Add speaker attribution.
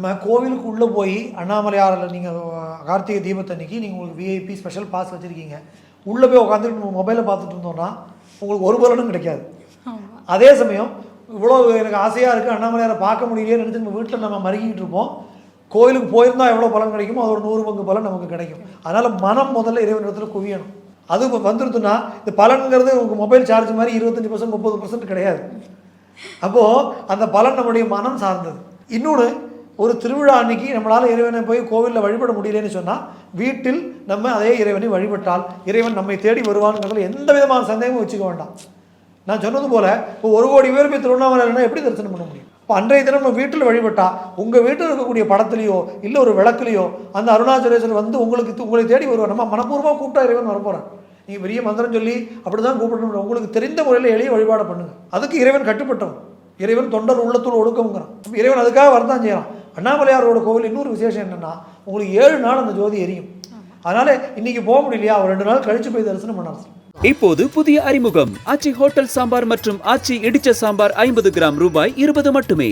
Speaker 1: நம்ம கோவிலுக்கு உள்ளே போய் அண்ணாமலையாரில் நீங்கள் கார்த்திகை தீபத்தன்னைக்கு நீங்கள் உங்களுக்கு விஐபி ஸ்பெஷல் பாஸ் வச்சுருக்கீங்க. உள்ளே போய் உட்காந்துட்டு நம்ம மொபைலை பார்த்துட்டு இருந்தோம்னா உங்களுக்கு ஒரு பலனும் கிடைக்காது. அதே சமயம் இவ்வளோ எனக்கு ஆசையாக இருக்குது அண்ணாமலையாரை பார்க்க முடியலையே நினச்சி நம்ம வீட்டில் நம்ம மருகிட்டு இருப்போம். கோயிலுக்கு போயிருந்தா எவ்வளோ பலன் கிடைக்குமோ அது ஒரு நூறு பங்கு பலன் நமக்கு கிடைக்கும். அதனால் மனம் முதல்ல இறைவனிடத்தில் குவியணும். அது இப்போ வந்துருதுன்னா இந்த பலன்கிறது உங்கள் மொபைல் சார்ஜ் மாதிரி இருபத்தஞ்சி பர்சன்ட் முப்பது பர்சன்ட் கிடையாது. அப்போது அந்த பலன் நம்முடைய மனம் சார்ந்தது. இன்னொன்று ஒரு திருவிழா அன்னைக்கு நம்மளால் இறைவனை போய் கோவிலில் வழிபட முடியலன்னு சொன்னால் வீட்டில் நம்ம அதே இறைவனை வழிபட்டால் இறைவன் நம்மை தேடி வருவான்ங்கிறதுல எந்த விதமான சந்தேகமும் வச்சுக்க வேண்டாம். நான் சொன்னது போல் இப்போ ஒரு கோடி பேர் போய் திருவண்ணாமலைன்னா எப்படி தரிசனம் பண்ண முடியும்? இப்போ அன்றைய தினம் நம்ம வீட்டில் வழிபட்டால் உங்கள் வீட்டில் இருக்கக்கூடிய படத்துலையோ இல்லை ஒரு விளக்குலையோ அந்த அருணாச்சலேஸ்வரர் வந்து உங்களுக்கு உங்களை தேடி வருவார். நம்ம மனப்பூர்வமாக கூப்பிட்டா இறைவன் வரப்போகிறேன் நீங்கள் பெரிய மந்திரம் சொல்லி அப்படி தான் கூப்பிடணும். உங்களுக்கு தெரிந்த முறையில் எளிய வழிபாடு பண்ணுங்க. அதுக்கு இறைவன் கட்டுப்பட்டவன். இறைவன் தொண்டர் உள்ளத்தூள் ஒடுக்கங்கிறான் இறைவன் அதுக்காக வரதான் செய்யறான். அண்ணாமலையாரோட கோவில் இன்னொரு விசேஷம் என்னென்னா உங்களுக்கு ஏழு நாள் அந்த ஜோதி எரியும். அதனால இன்னைக்கு போக முடியலையா? ஒரு ரெண்டு நாள் கழிச்சு போய் தரிசனம் பண்ணலாம்
Speaker 2: இப்போது புதிய அறிமுகம். ஆச்சி ஹோட்டல் சாம்பார் மற்றும் ஆச்சி இடிச்ச சாம்பார் ஐம்பது கிராம் ரூபாய் இருபது மட்டுமே.